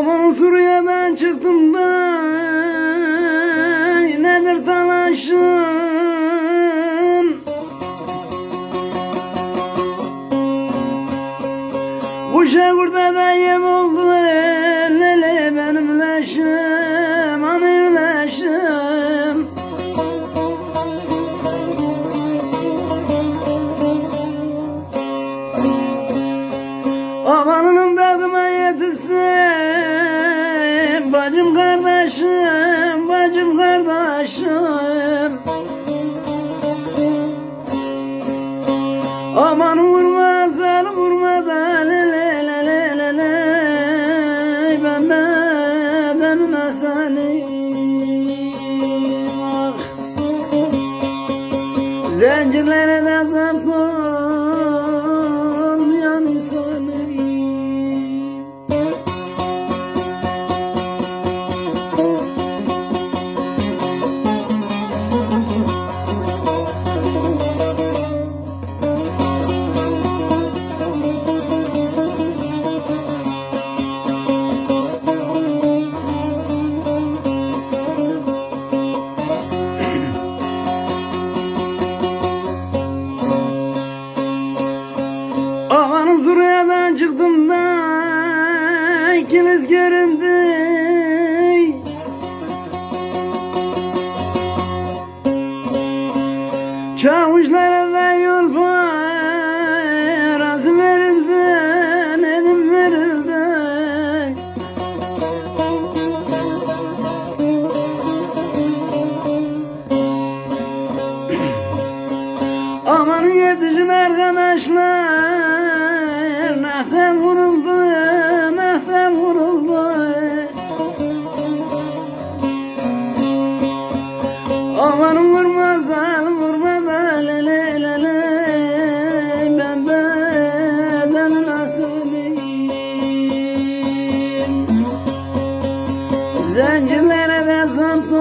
Aman Suriye'den çıktım da nedir talaşım Kuşa kurda da yem oldu lele benim leşim anı leşim? Amanının kardeşim, bacım kardeşim. Aman vurma zalim vurma da le le le le le le. Ben bedenine salim ah. Zincirlere de ikiniz göründü Çavuşlara da yol parası verildi Nedim verildi. Aman yetişin arkadaşlar Nasıl vuruldu, Zencilere de zımplı